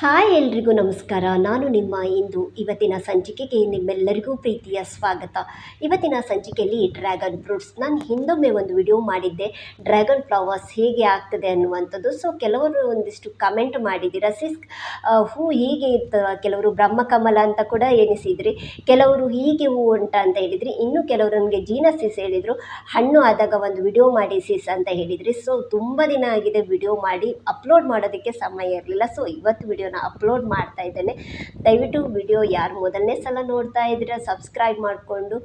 Hi ಎಲ್ರಿಗೂ ನಮಸ್ಕಾರ. ನಾನು ನಿಮ್ಮ ಇಂದು ಇವತ್ತಿನ ಸಂಚಿಕೆಗೆ ನಿಮ್ಮೆಲ್ಲರಿಗೂ ಪ್ರೀತಿಯ ಸ್ವಾಗತ. ಇವತ್ತಿನ ಸಂಚಿಕೆಯಲ್ಲಿ ಡ್ರ್ಯಾಗನ್ ಫ್ರೂಟ್ಸ್. ನಾನು ಹಿಂದೊಮ್ಮೆ ಒಂದು ವಿಡಿಯೋ ಮಾಡಿದ್ದೆ. ಡ್ರ್ಯಾಗನ್ ಫ್ಲವರ್ಸ್ ಹೇಗೆ ಆಗ್ತದೆ ಅನ್ನುವಂಥದ್ದು. ಸೊ ಕೆಲವರು ಒಂದಿಷ್ಟು ಕಮೆಂಟ್ ಮಾಡಿದ್ದೀರಾ. ಸಿಸ್ ಹೂ ಹೀಗೆ ಇತ್ತು ಕೆಲವರು ಬ್ರಹ್ಮಕಮಲ ಅಂತ ಕೂಡ ಎನಿಸಿದ್ರಿ ಕೆಲವರು ಹೀಗೆ ಹೂ ಉಂಟ ಅಂತ ಹೇಳಿದ್ರಿ. ಇನ್ನು ಕೆಲವರು ನನಗೆ ಜೀನ ಸಿಸ್ ಹೇಳಿದರು. ಹಣ್ಣು ಆದಾಗ ಒಂದು ವಿಡಿಯೋ ಮಾಡಿ ಸಿಸ್ ಅಂತ ಹೇಳಿದ್ರಿ. ಸೊ ತುಂಬ ದಿನ ಆಗಿದೆ ವಿಡಿಯೋ ಮಾಡಿ. ಅಪ್ಲೋಡ್ ಮಾಡೋದಕ್ಕೆ ಸಮಯ ಇರಲಿಲ್ಲ. ಸೊ ಇವತ್ತು ವಿಡಿಯೋನ ಅಪ್ಲೋಡ್ ಮಾಡ್ತಾ ಇದ್ದೇನೆ. ದಯವಿಟ್ಟು ವಿಡಿಯೋ ಯಾರು ಮೊದಲನೇ ಸಲ ನೋಡ್ತಾ ಇದ್ದೀರಾ, ಸಬ್ಸ್ಕ್ರೈಬ್ ಮಾಡಿಕೊಂಡು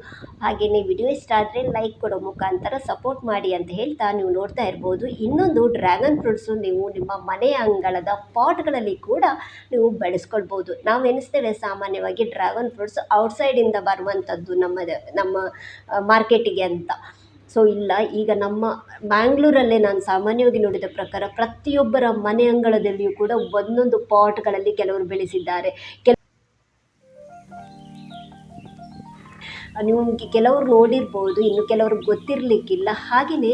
ಹಾಗೆಯೇ ವಿಡಿಯೋ ಇಷ್ಟ ಆದರೆ ಲೈಕ್ ಕೊಡೋ ಮುಖಾಂತರ ಸಪೋರ್ಟ್ ಮಾಡಿ ಅಂತ ಹೇಳ್ತಾ ನೀವು ನೋಡ್ತಾ ಇರ್ಬೋದು. ಇನ್ನೊಂದು ಡ್ರ್ಯಾಗನ್ ಫ್ರೂಟ್ಸು ನೀವು ನಿಮ್ಮ ಮನೆಯ ಅಂಗಳದ ಪಾಟ್ಗಳಲ್ಲಿ ಕೂಡ ನೀವು ಬೆಳೆಸ್ಕೊಳ್ಬೋದು. ನಾವು ಎನಿಸ್ತೇವೆ ಸಾಮಾನ್ಯವಾಗಿ ಡ್ರ್ಯಾಗನ್ ಫ್ರೂಟ್ಸ್ ಔಟ್ಸೈಡಿಂದ ಬರುವಂಥದ್ದು ನಮ್ಮ ನಮ್ಮ ಮಾರ್ಕೆಟಿಗೆ ಅಂತ. ಸೊ ಇಲ್ಲ, ಈಗ ನಮ್ಮ ಬ್ಯಾಂಗ್ಳೂರಲ್ಲೇ ನಾನು ಸಾಮಾನ್ಯವಾಗಿ ನೋಡಿದ ಪ್ರಕಾರ ಪ್ರತಿಯೊಬ್ಬರ ಮನೆ ಅಂಗಳದಲ್ಲಿಯೂ ಕೂಡ ಒಂದೊಂದು ಪಾಟ್ಗಳಲ್ಲಿ ಕೆಲವರು ಬೆಳೆಸಿದ್ದಾರೆ. ಕೆಲ ನೀವು ಕೆಲವರು ನೋಡಿರ್ಬೋದು, ಇನ್ನು ಕೆಲವರು ಗೊತ್ತಿರಲಿಕ್ಕಿಲ್ಲ. ಹಾಗೆಯೇ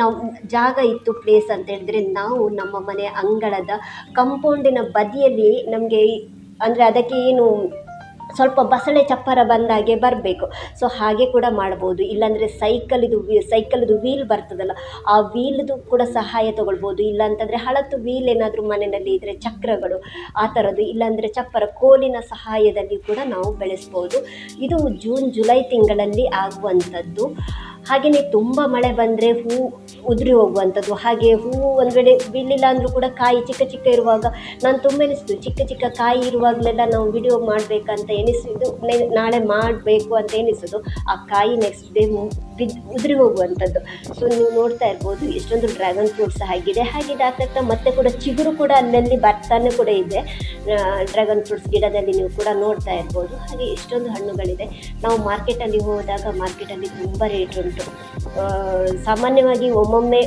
ನಾವು ಜಾಗ ಇತ್ತು ಪ್ಲೇಸ್ ಅಂತ ಹೇಳಿದ್ರೆ ನಾವು ನಮ್ಮ ಮನೆ ಅಂಗಳದ ಕಂಪೌಂಡಿನ ಬದಿಯಲ್ಲಿ ನಮಗೆ ಅಂದರೆ ಅದಕ್ಕೆ ಏನು ಸ್ವಲ್ಪ ಬಸಳೆ ಚಪ್ಪರ ಬಂದಾಗೆ ಬರಬೇಕು. ಸೊ ಹಾಗೆ ಕೂಡ ಮಾಡ್ಬೋದು. ಇಲ್ಲಾಂದರೆ ಸೈಕಲಿದು ವೀ ಸೈಕಲ್ದು ವೀಲ್ ಬರ್ತದಲ್ಲ, ಆ ವೀಲ್ದು ಕೂಡ ಸಹಾಯ ತೊಗೊಳ್ಬೋದು. ಇಲ್ಲ ಹಳತು ವೀಲ್ ಏನಾದರೂ ಮನೆಯಲ್ಲಿ ಇದ್ದರೆ ಚಕ್ರಗಳು, ಆ ಥರದ್ದು ಇಲ್ಲಾಂದರೆ ಚಪ್ಪರ ಕೋಲಿನ ಸಹಾಯದಲ್ಲಿ ಕೂಡ ನಾವು ಬೆಳೆಸ್ಬೋದು. ಇದು ಜೂನ್, ಜುಲೈ ತಿಂಗಳಲ್ಲಿ ಆಗುವಂಥದ್ದು. ಹಾಗೆಯೇ ತುಂಬ ಮಳೆ ಬಂದರೆ ಹೂ ಉದುರಿ ಹೋಗುವಂಥದ್ದು. ಹಾಗೆ ಹೂವು ಒಂದು ವೇಳೆ ಬೀಳಲಿಲ್ಲ ಅಂದರೂ ಕೂಡ ಕಾಯಿ ಚಿಕ್ಕ ಚಿಕ್ಕ ಇರುವಾಗ ನಾನು ತುಂಬ ಎನಿಸ್ತು. ಚಿಕ್ಕ ಚಿಕ್ಕ ಕಾಯಿ ಇರುವಾಗಲೆಲ್ಲ ನಾವು ವಿಡಿಯೋ ಮಾಡಬೇಕಂತ ಎನಿಸಿದ್ದು ನಾಳೆ ಮಾಡಬೇಕು ಅಂತ ಎನಿಸೋದು ಆ ಕಾಯಿ ನೆಕ್ಸ್ಟ್ ಡೇ ಬಿದ್ದು ಉದುರಿ ಹೋಗುವಂಥದ್ದು. ಸೊ ನೀವು ನೋಡ್ತಾ ಇರ್ಬೋದು, ಎಷ್ಟೊಂದು ಡ್ರ್ಯಾಗನ್ ಫ್ರೂಟ್ಸ್ ಆಗಿದೆ. ಹಾಗೆ ಇದಾಗ್ತಾ ಮತ್ತೆ ಕೂಡ ಚಿಗುರು ಕೂಡ ಅಲ್ಲಲ್ಲಿ ಬರ್ತಾನೆ ಕೂಡ ಇದೆ. ಡ್ರ್ಯಾಗನ್ ಫ್ರೂಟ್ಸ್ ಗಿಡದಲ್ಲಿ ನೀವು ಕೂಡ ನೋಡ್ತಾ ಇರ್ಬೋದು. ಹಾಗೆ ಎಷ್ಟೊಂದು ಹಣ್ಣುಗಳಿದೆ. ನಾವು ಮಾರ್ಕೆಟಲ್ಲಿ ಹೋದಾಗ ಮಾರ್ಕೆಟಲ್ಲಿ ತುಂಬ ರೇಟ್ ಉಂಟು. ಆ, ಸಾಮಾನ್ಯವಾಗಿ ಒಮ್ಮೊಮ್ಮೆ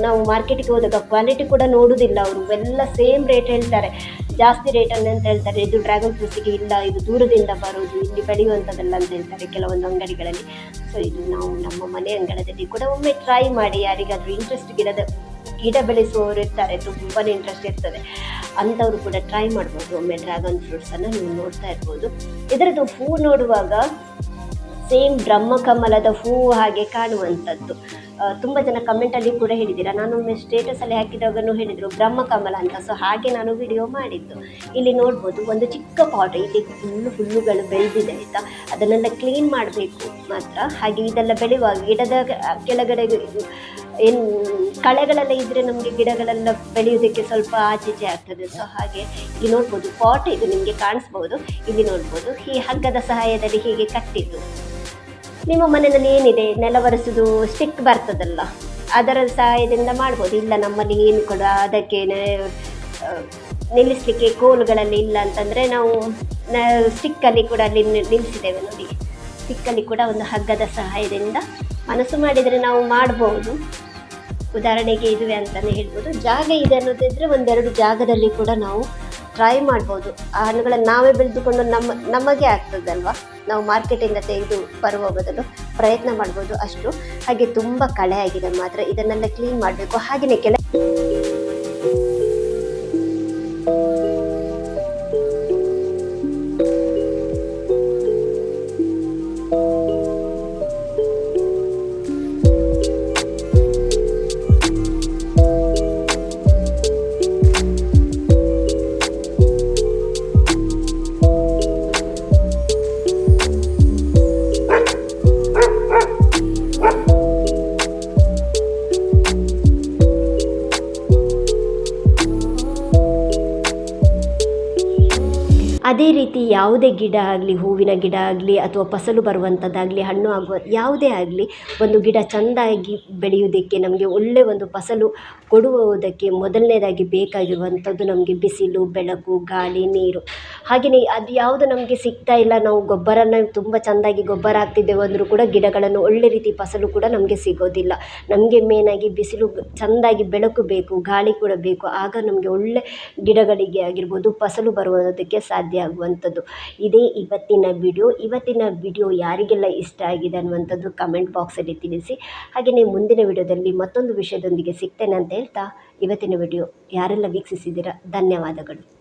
ನಾವು ಮಾರ್ಕೆಟಿಗೆ ಹೋದಾಗ ಕ್ವಾಲಿಟಿ ಕೂಡ ನೋಡುವುದಿಲ್ಲ ಅವರು. ಎಲ್ಲ ಸೇಮ್ ರೇಟ್ ಹೇಳ್ತಾರೆ. ಜಾಸ್ತಿ ರೇಟನ್ನು ಅಂತ ಹೇಳ್ತಾರೆ. ಇದು ಡ್ರ್ಯಾಗನ್ ಫ್ರೂಟ್ಸಿಗೆ ಇಲ್ಲ ಇದು ದೂರದಿಂದ ಬರೋದು ಇಲ್ಲಿ ಬೆಳೆಯುವಂಥದ್ದಲ್ಲ ಅಂತ ಹೇಳ್ತಾರೆ ಕೆಲವೊಂದು ಅಂಗಡಿಗಳಲ್ಲಿ. ಸೊ ಇದು ನಾವು ನಮ್ಮ ಮನೆ ಅಂಗಳದಲ್ಲಿ ಕೂಡ ಒಮ್ಮೆ ಟ್ರೈ ಮಾಡಿ ಯಾರಿಗಾದರೂ ಇಂಟ್ರೆಸ್ಟ್ ಗಿಡದ ಗಿಡ ಬೆಳೆಸುವವರು ಇರ್ತಾರೆ ತುಂಬಾ ಇಂಟ್ರೆಸ್ಟ್ ಇರ್ತದೆ. ಅಂಥವ್ರು ಕೂಡ ಟ್ರೈ ಮಾಡ್ಬೋದು. ಒಮ್ಮೆ ಡ್ರ್ಯಾಗನ್ ಫ್ರೂಟ್ಸನ್ನು ನೀವು ನೋಡ್ತಾ ಇರ್ಬೋದು. ಇದರದ್ದು ಹೂ ನೋಡುವಾಗ ಸೇಮ್ ಬ್ರಹ್ಮ ಕಮಲದ ಹೂವು ಹಾಗೆ ಕಾಣುವಂಥದ್ದು. ತುಂಬ ಜನ ಕಮೆಂಟಲ್ಲಿ ಕೂಡ ಹೇಳಿದ್ದೀರಾ. ಒಮ್ಮೆ ಸ್ಟೇಟಸಲ್ಲಿ ಹಾಕಿದಾಗನೂ ಹೇಳಿದರು ಬ್ರಹ್ಮ ಕಮಲ ಅಂತ. ಸೊ ಹಾಗೆ ನಾನು ವಿಡಿಯೋ ಮಾಡಿದ್ದು. ಇಲ್ಲಿ ನೋಡ್ಬೋದು, ಒಂದು ಚಿಕ್ಕ ಪಾಟ್ ಇಲ್ಲಿ ಫುಲ್ಲು ಹುಲ್ಲುಗಳು ಬೆಳೆದಿದೆ ಆಯಿತಾ? ಅದನ್ನೆಲ್ಲ ಕ್ಲೀನ್ ಮಾಡಬೇಕು ಮಾತ್ರ. ಹಾಗೆ ಇದೆಲ್ಲ ಬೆಳೆಯುವಾಗ ಗಿಡದ ಕೆಳಗಡೆ ಏನು, ಕಳೆಗಳೆಲ್ಲ ಇದ್ದರೆ ನಮಗೆ ಗಿಡಗಳೆಲ್ಲ ಬೆಳೆಯೋದಕ್ಕೆ ಸ್ವಲ್ಪ ಆಚೀಚೆ ಆಗ್ತದೆ. ಸೊ ಹಾಗೆ ಇಲ್ಲಿ ನೋಡ್ಬೋದು ಪಾಟ್ ಇದು ನಿಮಗೆ ಕಾಣಿಸ್ಬೋದು. ಇಲ್ಲಿ ನೋಡ್ಬೋದು, ಈ ಹಗ್ಗದ ಸಹಾಯದಲ್ಲಿ ಹೀಗೆ ಕಟ್ಟಿದ್ದು. ನಿಮ್ಮ ಮನೆಯಲ್ಲಿ ಏನಿದೆ? ನೆಲ ಒರೆಸೋದು ಸ್ಟಿಕ್ ಬರ್ತದಲ್ಲ, ಅದರ ಸಹಾಯದಿಂದ ಮಾಡ್ಬೋದು. ಇಲ್ಲ ನಮ್ಮಲ್ಲಿ ಏನು ಕೂಡ ಅದಕ್ಕೆ ನಿಲ್ಲಿಸಲಿಕ್ಕೆ ಕೋಲುಗಳಲ್ಲಿ ಇಲ್ಲ ಅಂತಂದರೆ ನಾವು ಸ್ಟಿಕ್ಕಲ್ಲಿ ಕೂಡ ಅಲ್ಲಿ ನಿಲ್ಲಿಸಿದ್ದೇವೆ ನೋಡಿ. ಸ್ಟಿಕ್ಕಲ್ಲಿ ಕೂಡ ಒಂದು ಹಗ್ಗದ ಸಹಾಯದಿಂದ ಮನಸ್ಸು ಮಾಡಿದರೆ ನಾವು ಮಾಡ್ಬೋದು. ಉದಾಹರಣೆಗೆ ಇದುವೆ ಅಂತಲೇ ಹೇಳ್ಬೋದು. ಜಾಗ ಇದೆ ಅನ್ನೋದಿದ್ರೆ ಒಂದೆರಡು ಜಾಗದಲ್ಲಿ ಕೂಡ ನಾವು ಟ್ರೈ ಮಾಡ್ಬೋದು. ಆ ಹಣ್ಣುಗಳನ್ನು ನಾವೇ ಬೆಳೆದುಕೊಂಡು ನಮ್ಮ, ನಮಗೆ ಆಗ್ತದಲ್ವಾ ನಾವು ಮಾರ್ಕೆಟಿಂದ ತೆಗೆದು ಬರುವ ಬದಲು ಪ್ರಯತ್ನ ಮಾಡ್ಬೋದು ಅಷ್ಟು. ಹಾಗೆ ತುಂಬ ಕಳೆ ಆಗಿದೆ ಮಾತ್ರ. ಇದನ್ನೆಲ್ಲ ಕ್ಲೀನ್ ಮಾಡಬೇಕು. ಹಾಗೆಯೇ ಕೆಲ ಅದೇ ರೀತಿ ಯಾವುದೇ ಗಿಡ ಆಗಲಿ, ಹೂವಿನ ಗಿಡ ಆಗಲಿ ಅಥವಾ ಫಸಲು ಬರುವಂಥದ್ದಾಗಲಿ, ಹಣ್ಣು ಆಗುವ ಯಾವುದೇ ಆಗಲಿ, ಒಂದು ಗಿಡ ಚೆಂದಾಗಿ ಬೆಳೆಯುವುದಕ್ಕೆ ನಮಗೆ ಒಳ್ಳೆಯ ಒಂದು ಫಸಲು ಕೊಡುವುದಕ್ಕೆ ಮೊದಲನೇದಾಗಿ ಬೇಕಾಗಿರುವಂಥದ್ದು ನಮಗೆ ಬಿಸಿಲು, ಬೆಳಕು, ಗಾಳಿ, ನೀರು. ಹಾಗೆಯೇ ಅದು ಯಾವುದು ನಮಗೆ ಸಿಗ್ತಾ ಇಲ್ಲ, ನಾವು ಗೊಬ್ಬರನ ತುಂಬ ಚೆಂದಾಗಿ ಗೊಬ್ಬರ ಹಾಕ್ತಿದ್ದೇವೆ ಅಂದರೂ ಕೂಡ ಗಿಡಗಳನ್ನು ಒಳ್ಳೆ ರೀತಿ ಫಸಲು ಕೂಡ ನಮಗೆ ಸಿಗೋದಿಲ್ಲ. ನಮಗೆ ಮೇನಾಗಿ ಬಿಸಿಲು ಚೆಂದಾಗಿ ಬೆಳಕು ಬೇಕು, ಗಾಳಿ ಕೂಡ ಬೇಕು, ಆಗ ನಮಗೆ ಒಳ್ಳೆ ಗಿಡಗಳಿಗೆ ಆಗಿರ್ಬೋದು ಫಸಲು ಬರುವುದಕ್ಕೆ ಸಾಧ್ಯ ಆಗುವಂಥದ್ದು. ಇದೇ ಇವತ್ತಿನ ವಿಡಿಯೋ. ಇವತ್ತಿನ ವಿಡಿಯೋ ಯಾರಿಗೆಲ್ಲ ಇಷ್ಟ ಆಗಿದೆ ಅನ್ನುವಂಥದ್ದು ಕಮೆಂಟ್ ಬಾಕ್ಸಲ್ಲಿ ತಿಳಿಸಿ. ಹಾಗೆಯೇ ಮುಂದಿನ ವಿಡಿಯೋದಲ್ಲಿ ಮತ್ತೊಂದು ವಿಷಯದೊಂದಿಗೆ ಸಿಗ್ತೇನೆ ಅಂತ ಹೇಳ್ತಾ ಇವತ್ತಿನ ವಿಡಿಯೋ ಯಾರೆಲ್ಲ ವೀಕ್ಷಿಸಿದ್ದೀರಾ, ಧನ್ಯವಾದಗಳು.